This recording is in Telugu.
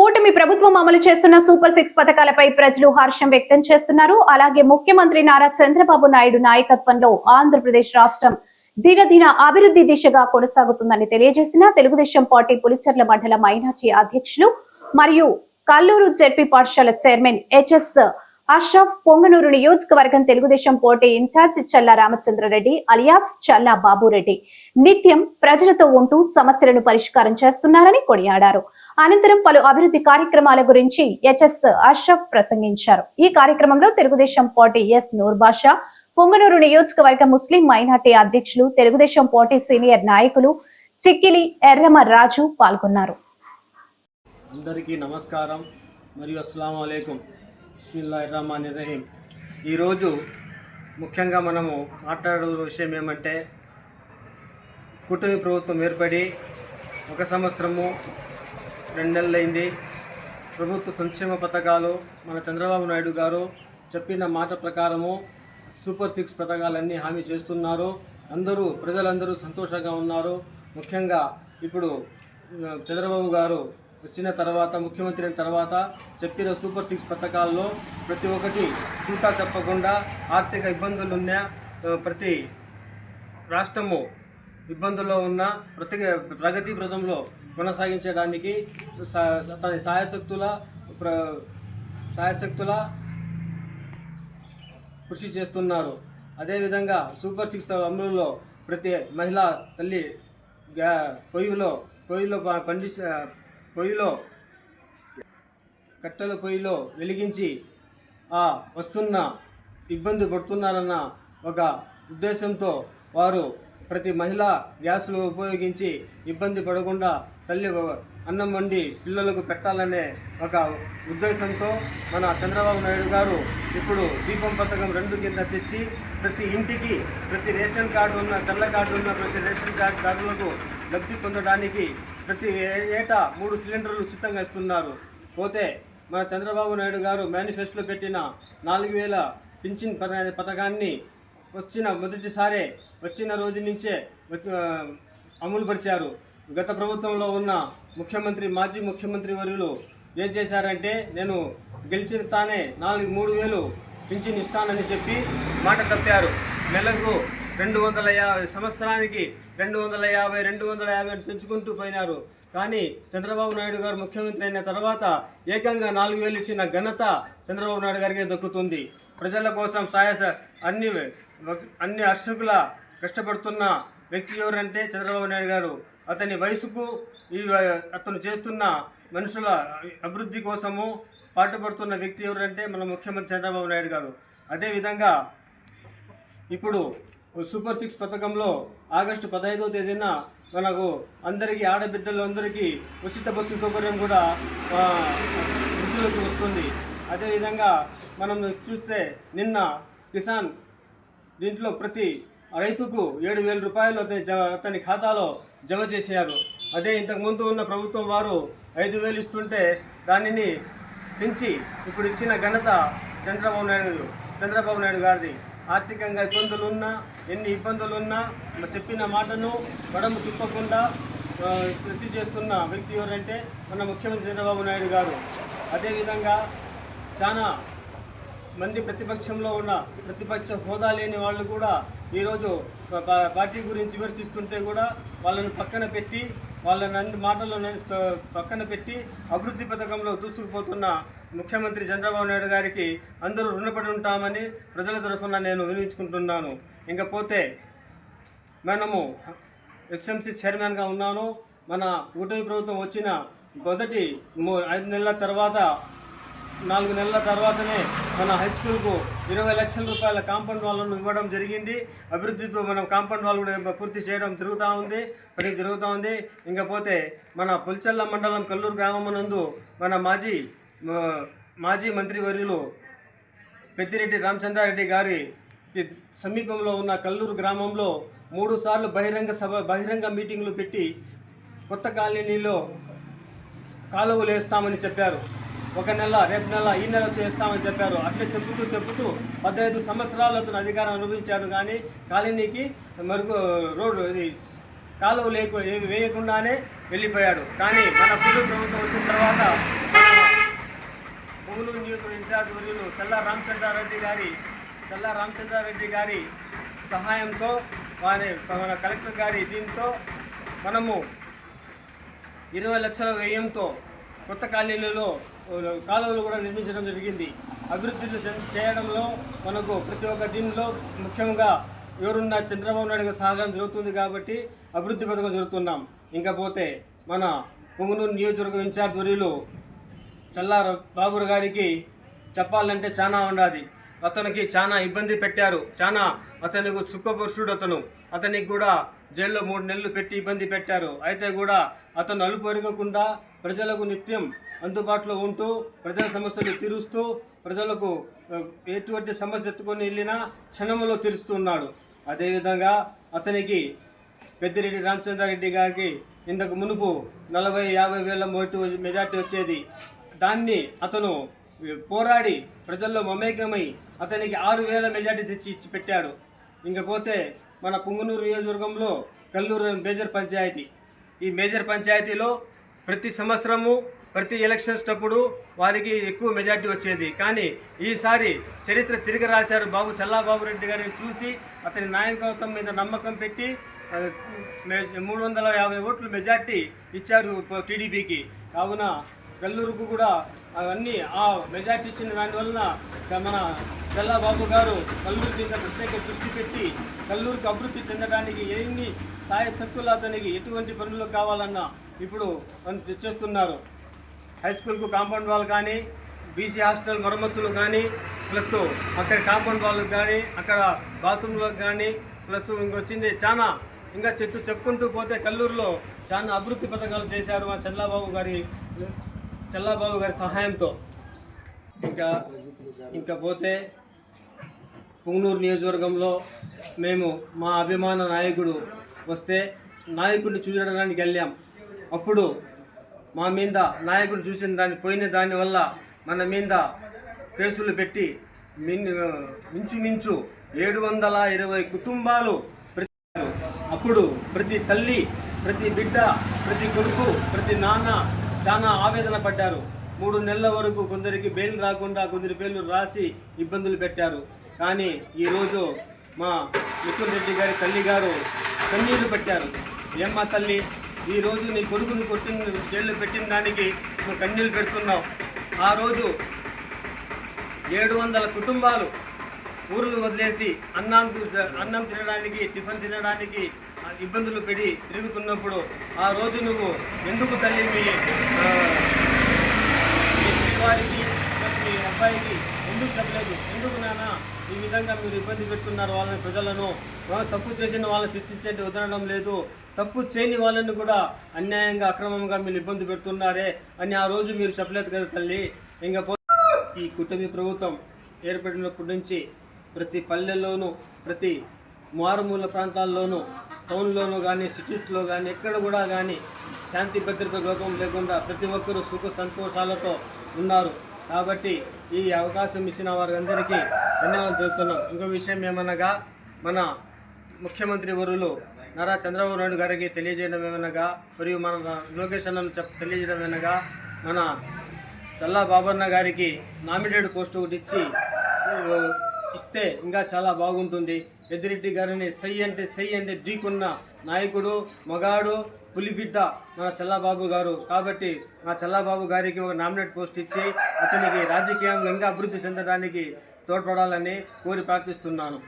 కూటమి ప్రభుత్వం అమలు చేస్తున్న సూపర్ సిక్స్ పథకాలపై ప్రజలు హర్షం వ్యక్తం చేస్తున్నారు. అలాగే ముఖ్యమంత్రి నారా చంద్రబాబు నాయుడు నాయకత్వంలో ఆంధ్రప్రదేశ్ రాష్ట్రం దినదిన అభివృద్ధి దిశగా కొనసాగుతుందని తెలియజేసిన తెలుగుదేశం పార్టీ పులిచెర్ల మండల మైనార్టీ అధ్యక్షులు మరియు కల్లూరు జెడ్పీ పాఠశాల చైర్మన్ హెచ్ఎస్ అష్రఫ్ పొంగనూరు నియోజకవర్గం తెలుగుదేశం పోటీ ఇన్ఛార్జ్ చల్లా రామచంద్రరెడ్డి అలియాస్ చల్లా బాబురెడ్డి. నిత్యం ప్రజలతో ఉంటూ సమస్యలను పరిష్కారం చేస్తున్నారని కొనియాడారు. అనంతరం పలు అభివృద్ధి కార్యక్రమాల గురించి హెచ్ఎస్ అష్రఫ్ ప్రసంగించారు. ఈ కార్యక్రమంలో తెలుగుదేశం పోటీ ఎస్ నూర్బాషా పొంగనూరు నియోజకవర్గ ముస్లిం మైనార్టీ అధ్యక్షులు తెలుగుదేశం పోటీ సీనియర్ నాయకులు చిక్కిలి ఎర్రమ రాజు పాల్గొన్నారు. అందరికీ నమస్కారం. మరియు అస్సలం అయికం బిస్మిల్లా రహమాన్ రహీం ఈరోజు ముఖ్యంగా మనము మాట్లాడే విషయం ఏమంటే కుటుంబ ప్రభుత్వం ఏర్పడి ఒక సంవత్సరము రెండు నెలలైంది ప్రభుత్వ సంక్షేమ పథకాలు మన చంద్రబాబు నాయుడు గారు చెప్పిన మాట ప్రకారము సూపర్ సిక్స్ పథకాలన్నీ హామీ చేస్తున్నారు. అందరూ ప్రజలందరూ సంతోషంగా ఉన్నారు. ముఖ్యంగా ఇప్పుడు చంద్రబాబు గారు వచ్చిన తర్వాత ముఖ్యమంత్రి అయిన తర్వాత చెప్పిన సూపర్ సిక్స్ పథకాల్లో ప్రతి ఒక్కటి చూటా తప్పకుండా ఆర్థిక ఇబ్బందులు ఉన్న ప్రతి రాష్ట్రము ఇబ్బందుల్లో ఉన్న ప్రతి ప్రగతి పథంలో కొనసాగించడానికి తన సాయశక్తుల ప్ర సాయశక్తుల కృషి చేస్తున్నారు. అదేవిధంగా సూపర్ సిక్స్ అమలులో ప్రతి మహిళా తల్లి గ్యా పొయ్యిలో పొయ్యిలో ప- పండించ పొయ్యిలో కట్టెల పొయ్యిలో వెలిగించి ఆ వస్తున్న ఇబ్బంది పడుతున్నారన్న ఒక ఉద్దేశంతో వారు ప్రతి మహిళ గ్యాసులు ఉపయోగించి ఇబ్బంది పడకుండా తల్లి అన్నం వండి పిల్లలకు పెట్టాలనే ఒక ఉద్దేశంతో మన చంద్రబాబు నాయుడు గారు ఇప్పుడు దీపం పథకం రెండు కింద తెచ్చి ప్రతి ఇంటికి ప్రతి రేషన్ కార్డు ఉన్న తెల్ల కార్డు ఉన్న ప్రతి రేషన్ కార్డు కార్డులకు లబ్ధి పొందడానికి ప్రతి ఏటా మూడు సిలిండర్లు ఉచితంగా ఇస్తున్నారు. పోతే మన చంద్రబాబు నాయుడు గారు మేనిఫెస్టోలో పెట్టిన నాలుగు వేల పింఛన్ పథకాన్ని వచ్చిన మొదటిసారే వచ్చిన రోజు నుంచే అమలు పరిచారు గత ప్రభుత్వంలో ఉన్న ముఖ్యమంత్రి మాజీ ముఖ్యమంత్రి వర్యులు ఏం చేశారంటే నేను గెలిచిన తానే నాలుగు మూడు వేలు పింఛన్ ఇస్తానని చెప్పి మాట తప్పారు. నెలకు రెండు వందల యాభై సంవత్సరానికి రెండు వందల యాభై రెండు వందల యాభై అని పెంచుకుంటూ పోయినారు. కానీ చంద్రబాబు నాయుడు గారు ముఖ్యమంత్రి అయిన తర్వాత ఏకంగా నాలుగు వేలు ఇచ్చిన ఘనత చంద్రబాబు నాయుడు గారికి దక్కుతుంది. ప్రజల కోసం సాయస అన్ని అన్ని అర్చకుల కష్టపడుతున్న వ్యక్తి ఎవరంటే చంద్రబాబు నాయుడు గారు. అతని వయసుకు ఈ అతను చేస్తున్న మనుషుల అభివృద్ధి కోసము పాటుపడుతున్న వ్యక్తి ఎవరంటే మన ముఖ్యమంత్రి చంద్రబాబు నాయుడు గారు. అదేవిధంగా ఇప్పుడు సూపర్ సిక్స్ పథకంలో ఆగస్టు పదహైదో తేదీన మనకు అందరికీ ఆడబిడ్డలు అందరికీ ఉచిత బస్సు సౌకర్యం కూడా వృద్ధిలోకి వస్తుంది. అదేవిధంగా మనం చూస్తే నిన్న కిసాన్ దీంట్లో ప్రతి రైతుకు ఏడు వేల రూపాయలు అతని జ అతని ఖాతాలో జమ చేశారు. అదే ఇంతకుముందు ఉన్న ప్రభుత్వం వారు ఐదు వేలు ఇస్తుంటే దానిని పెంచి ఇప్పుడు ఇచ్చిన ఘనత చంద్రబాబు నాయుడు చంద్రబాబు నాయుడు గారిది. ఆర్థికంగా ఇబ్బందులు ఉన్నా ఎన్ని ఇబ్బందులు ఉన్నా చెప్పిన మాటను మడము తిప్పకుండా వృద్ధి చేస్తున్న వ్యక్తి ఎవరంటే మన ముఖ్యమంత్రి చంద్రబాబు నాయుడు గారు. అదేవిధంగా చాలా మంది ప్రతిపక్షంలో ఉన్న ప్రతిపక్ష హోదా లేని వాళ్ళు కూడా ఈరోజు పార్టీ గురించి విమర్శిస్తుంటే కూడా వాళ్ళని పక్కన పెట్టి వాళ్ళని అన్ని మాటలను పక్కన పెట్టి అభివృద్ధి పథకంలో దూసుకుపోతున్న ముఖ్యమంత్రి చంద్రబాబు నాయుడు గారికి అందరూ రుణపడి ఉంటామని ప్రజల తరఫున నేను వినియోగించుకుంటున్నాను. ఇంకపోతే మనము ఎస్ఎంసీ చైర్మన్గా ఉన్నాను. మన కూటమి ప్రభుత్వం వచ్చిన మొదటి మూ- ఐదు నెలల తర్వాత నాలుగు నెలల తర్వాతనే మన హై స్కూల్కు ఇరవై లక్షల రూపాయల కాంపౌండ్ వాళ్ళను ఇవ్వడం జరిగింది. అభివృద్ధితో మనం కాంపౌండ్ వాళ్ళు కూడా పూర్తి చేయడం జరుగుతూ ఉంది. పని జరుగుతూ ఉంది. ఇంకపోతే మన పుల్చల్ల మండలం కల్లూరు గ్రామమునందు మన మాజీ మాజీ మాజీ మంత్రివర్యులు పెద్దిరెడ్డి రామచంద్రారెడ్డి గారి సమీపంలో ఉన్న కల్లూరు గ్రామంలో మూడు సార్లు బహిరంగ సభ బహిరంగ మీటింగ్లు పెట్టి కొత్త కాలనీలో కాలువలు వేస్తామని చెప్పారు. ఒక నెల రేపు నెల ఈ నెల చేస్తామని చెప్పారు. అట్లా చెబుతూ చెబుతూ పద్దెనిమిది సంవత్సరాలు అతను అధికారం అనుభవించాడు కానీ కాలనీకి మరుగు రోడ్డు ఇది కాలువ లేకు వేయకుండానే వెళ్ళిపోయాడు. కానీ మన పూర్వ ప్రభుత్వం వచ్చిన తర్వాత పొంగులూరు నియోజకవర్గ ఇన్ఛార్జ్ వర్యులు చల్లా రామచంద్రారెడ్డి గారి చల్లా రామచంద్రారెడ్డి గారి సహాయంతో వారి మన కలెక్టర్ గారి దీంతో మనము ఇరవై లక్షల వ్యయంతో కొత్త కాలనీలలో కాలువలు కూడా నిర్మించడం జరిగింది. అభివృద్ధి చేయడంలో మనకు ప్రతి ఒక్క దీనిలో ముఖ్యంగా ఎవరున్న చంద్రబాబు నాయుడు గారి సహకారం జరుగుతుంది కాబట్టి అభివృద్ధి పథకం జరుగుతున్నాం. ఇంకా పోతే మన పొంగునూరు నియోజకవర్గం ఇన్ఛార్జ్ వర్యులు చల్లార బాబురు గారికి చెప్పాలంటే చాలా ఉండాది. అతనికి చాలా ఇబ్బంది పెట్టారు. చాలా అతనికి సుఖపురుషుడు అతను. అతనికి కూడా జైల్లో మూడు నెలలు పెట్టి ఇబ్బంది పెట్టారు. అయితే కూడా అతను అలుపు ఎరగకుండా ప్రజలకు నిత్యం అందుబాటులో ఉంటూ ప్రజల సమస్యలు తీరుస్తూ ప్రజలకు ఎటువంటి సమస్య ఎత్తుకొని వెళ్ళినా క్షణంలో తీరుస్తున్నాడు అదేవిధంగా అతనికి పెద్దిరెడ్డి రామచంద్రారెడ్డి గారికి ఇంతకు మునుపు నలభై యాభై వేల ఓటు మెజార్టీ వచ్చేది. దాన్ని అతను పోరాడి ప్రజల్లో మమేకమై అతనికి ఆరు వేల మెజార్టీ తెచ్చి ఇచ్చి పెట్టాడు. ఇంకపోతే మన పుంగనూరు నియోజకవర్గంలో కల్లూరు మేజర్ పంచాయతీ. ఈ మేజర్ పంచాయతీలో ప్రతి సంవత్సరము ప్రతి ఎలక్షన్స్ అప్పుడు వారికి ఎక్కువ మెజార్టీ వచ్చేది. కానీ ఈసారి చరిత్ర తిరిగి రాశారు బాబు చల్లాబాబు రెడ్డి గారిని చూసి అతని నాయకత్వం మీద నమ్మకం పెట్టి మూడు వందల యాభై ఓట్లు మెజార్టీ ఇచ్చారు టీడీపీకి. కావున కల్లూరుకు కూడా అవన్నీ ఆ మెజార్టీ ఇచ్చిన దానివలన వలన మన చల్లాబాబు గారు కల్లూరు మీద ప్రత్యేక దృష్టి పెట్టి కల్లూరుకు అభివృద్ధి చెందడానికి ఎన్ని సాయ శక్తులు అతనికి ఎటువంటి పనులు కావాలన్నా ఇప్పుడు చేస్తున్నారు. హై స్కూల్కు కాంపౌండ్ వాల్ కానీ బీసీ హాస్టల్ మరమ్మతులు కానీ ప్లస్ అక్కడ కాంపౌండ్ వాళ్ళకు కానీ అక్కడ బాత్రూంలకు కానీ ప్లస్ ఇంకొచ్చింది చాలా ఇంకా చెట్టు చెప్పుకుంటూ పోతే కల్లూరులో చాలా అభివృద్ధి పథకాలు చేశారు మా చల్లాబాబు గారి చల్లాబాబు గారి సహాయంతో ఇంకా ఇంకా పోతే పుంగనూరు నియోజకవర్గంలో మేము మా అభిమాన నాయకుడు వస్తే నాయకుడిని చూడడానికి వెళ్ళాం. అప్పుడు మా మీద నాయకుడు చూసిన దాన్ని పోయిన దానివల్ల మన మీద కేసులు పెట్టి మిన్ ఏడు వందల ఇరవై కుటుంబాలు ప్రతి అప్పుడు ప్రతి తల్లి ప్రతి బిడ్డ ప్రతి కొడుకు ప్రతి నాన్న చాలా ఆవేదన పడ్డారు. మూడు నెలల వరకు కొందరికి బెయిల్ రాకుండా కొందరి పేర్లు రాసి ఇబ్బందులు పెట్టారు. కానీ ఈరోజు మా మిథున్ రెడ్డి గారి తల్లి గారు కన్నీళ్ళు పెట్టారు. ఏమ్మా తల్లి ఈరోజు నీ కొడుకుని కొట్టిన జైల్లో పెట్టిన దానికి నువ్వు కన్నీళ్ళు పెడుతున్నావు. ఆ రోజు ఏడు వందల కుటుంబాలు ఊర్లు వదిలేసి అన్నం అన్నం తినడానికి టిఫిన్ తినడానికి ఇబ్బందులు పెడి తిరుగుతున్నప్పుడు ఆ రోజు నువ్వు ఎందుకు తల్లి మీ శ్రీవారికి ప్లస్ మీ అబ్బాయికి ఎందుకు చెప్పలేదు ఎందుకు ఈ విధంగా మీరు ఇబ్బంది పెడుతున్నారు వాళ్ళని ప్రజలను తప్పు చేసిన వాళ్ళని శిక్షించేది వదలడం లేదు. తప్పు చేయని వాళ్ళని కూడా అన్యాయంగా అక్రమంగా మీరు ఇబ్బంది పెడుతున్నారే అని ఆ రోజు మీరు చెప్పలేదు కదా తల్లి. ఇంకా ఈ కుటుంబ ప్రభుత్వం ఏర్పడినప్పటి నుంచి ప్రతి పల్లెల్లోనూ ప్రతి మారుమూల ప్రాంతాల్లోనూ టౌన్లోనూ కానీ సిటీస్లో కానీ ఎక్కడ కూడా కానీ శాంతి భద్రత లోపం లేకుండా ప్రతి ఒక్కరూ సుఖ సంతోషాలతో ఉన్నారు. కాబట్టి ఈ అవకాశం ఇచ్చిన వారందరికీ ధన్యవాదాలు తెలుపుతున్నాం. ఇంకో విషయం ఏమనగా మన ముఖ్యమంత్రి వరులు నారా చంద్రబాబు నాయుడు గారికి తెలియజేయడం ఏమనగా మరియు మన లోకేష్ అన్నను చెప్ తెలియజేయడం ఏమనగా మన చల్లా బాబన్న గారికి నామినేటెడ్ పోస్టు ఒకటి ఇచ్చి ఇస్తే ఇంకా చాలా బాగుంటుంది. పెద్దిరెడ్డి గారిని సై అంటే సై అంటే ఢీకున్న నాయకుడు మగాడు పులిబిడ్డ మన చల్లాబాబు గారు. కాబట్టి మా చల్లాబాబు గారికి ఒక నామినేట్ పోస్ట్ ఇచ్చి అతనికి రాజకీయంగా ఇంకా అభివృద్ధి చెందడానికి తోడ్పడాలని కోరి ప్రార్థిస్తున్నాను.